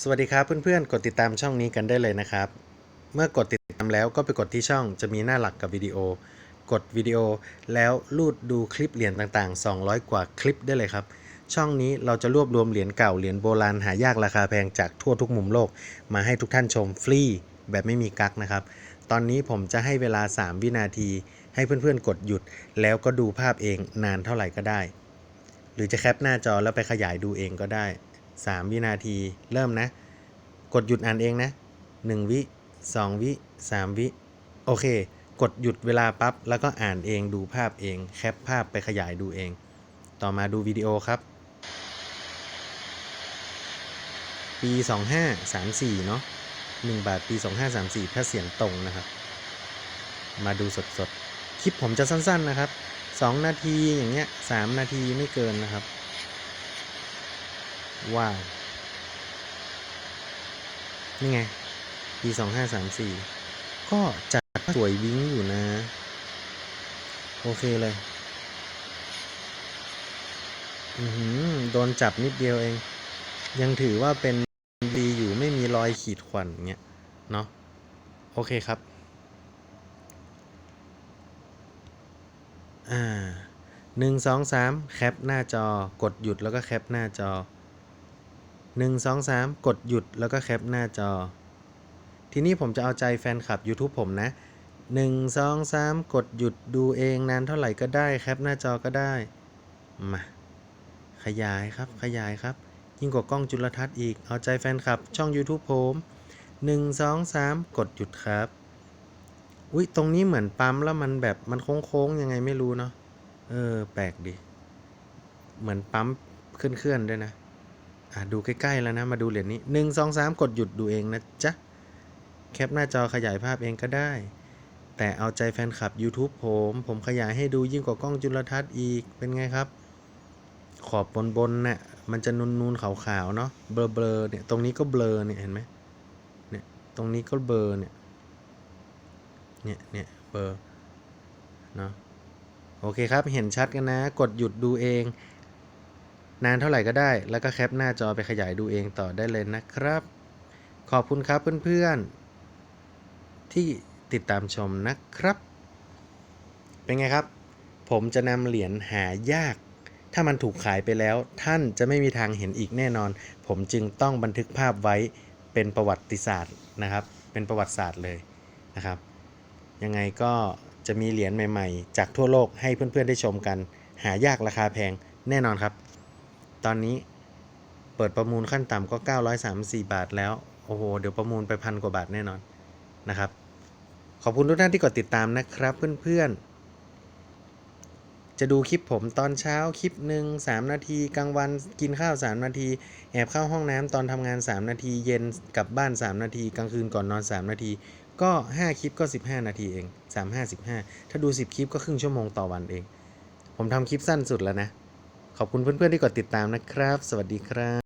สวัสดีครับเพื่อนๆ กดติดตามช่องนี้กันได้เลยนะครับ เมื่อกดติดตามแล้วก็ไปกดที่ช่องจะมีหน้าหลักกับวิดีโอ กดวิดีโอแล้วลูดดูคลิปเหรียญต่างๆ 200 กว่าคลิปได้เลยครับ ช่องนี้เราจะรวบรวมเหรียญเก่าเหรียญโบราณหายากราคาแพงจากทั่วทุกมุมโลก มาให้ทุกท่านชมฟรีแบบไม่มีกักนะครับ ตอนนี้ผมจะให้เวลา 3 วินาที ให้เพื่อนๆ กดหยุด แล้วก็ดูภาพเองนานเท่าไหร่ก็ได้ หรือจะแคปหน้าจอแล้วไปขยายดูเองก็ได้ 3 วินาที เริ่มนะ กดหยุดอ่านเองนะ 1 วิ 2 วิ 3 วิ โอเค กดหยุดเวลาปั๊บ แล้วก็อ่านเองดูภาพเอง แคปภาพไปขยายดูเอง ต่อมาดูวิดีโอครับ ปี 2534 เนาะ1 บาทปี 2534 ถ้าเสียงตรงนะครับ มาดูสดๆ คลิปผมจะสั้นๆนะครับ 2 นาทีอย่างเงี้ย 3 นาทีไม่เกินนะครับ ว้าว นี่ไง ปี2534ก็จัดสวยวิ้งอยู่นะ โอเคเลย อือหือ โดนจับนิดเดียวเอง ยังถือว่าเป็นดีอยู่ไม่มีรอยขีดข่วนเงี้ย เนาะ โอเคครับ อ่าหนึ่งสองสามแคปหน้าจอกดหยุดแล้วก็แคปหน้าจอ หนึ่งสองสามกดหยุดแล้วก็แคปหน้าจอ ทีนี้ผมจะเอาใจแฟนคลับ YouTube ผมนะหนึ่งสองสามกดหยุดดูเองนานเท่าไหร่ก็ได้แคปหน้าจอก็ได้ มา ขยายครับขยายครับ ยิ่งกว่ากล้องจุลทรรศน์อีก เอาใจแฟนคลับ ช่อง YouTube ผมหนึ่งสองสามกดหยุดครับ อุ้ยตรงนี้เหมือนปั๊มแล้วมันแบบมันโค้งๆยังไงไม่รู้เนาะเออ แปลกดี เหมือนปั๊มเคลื่อนๆด้วยนะ อะดูใกล้ๆแล้วนะมาดูเหรียญนี้หนึ่งสองสามกดหยุดดูเองนะจ๊ะ แคปหน้าจอขยายภาพเองก็ได้ แต่เอาใจแฟนคลับ YouTube ผม ผมขยายให้ดูยิ่งกว่ากล้องจุลทรรศน์อีกเป็นไงครับ ขอบบนๆน่ะมันจะนูนๆขาวๆเนาะเบลอๆเนี่ยตรงนี้ก็เบลอเนี่ยเห็นไหมเนี่ยตรงนี้ก็เบลอเนี่ยเนี่ยเนี่ยเบลอเนาะโอเคครับ เห็นชัดกันนะ กดหยุดดูเอง นานเท่าไหร่ก็ได้ แล้วก็แคปหน้าจอไปขยายดูเองต่อได้เลยนะครับ ขอบคุณครับเพื่อนๆ ที่ติดตามชมนะครับ เป็นไงครับ ผมจะนำเหรียญหายาก ถ้ามันถูกขายไปแล้ว ท่านจะไม่มีทางเห็นอีกแน่นอน ผมจึงต้องบันทึกภาพไว้เป็นประวัติศาสตร์นะครับ เป็นประวัติศาสตร์เลยนะครับ ยังไงก็จะมีเหรียญใหม่ ๆ จากทั่วโลกให้เพื่อนๆได้ชมกัน หายากราคาแพงแน่นอนครับ ตอนนี้เปิดประมูลขั้นต่ำก็ 934 บาทแล้ว โอ้โห เดี๋ยวประมูลไปพันกว่าบาทแน่นอนนะครับ ขอบคุณทุกท่านที่กดติดตามนะครับเพื่อนๆ จะดูคลิปผมตอนเช้าคลิปหนึ่ง3นาที กลางวันกินข้าว 3 นาที แอบเข้าห้องน้ำตอนทำงาน 3 นาที เย็นกลับบ้าน 3 นาที กลางคืนก่อนนอน 3 นาที ก็ 5 คลิปก็ 15 นาทีเอง 3 5 15 ถ้าดู 10 คลิปก็ครึ่งชั่วโมงต่อวันเอง ผมทำคลิปสั้นสุดแล้วนะ ขอบคุณเพื่อนๆที่กดติดตามนะครับ สวัสดีครับ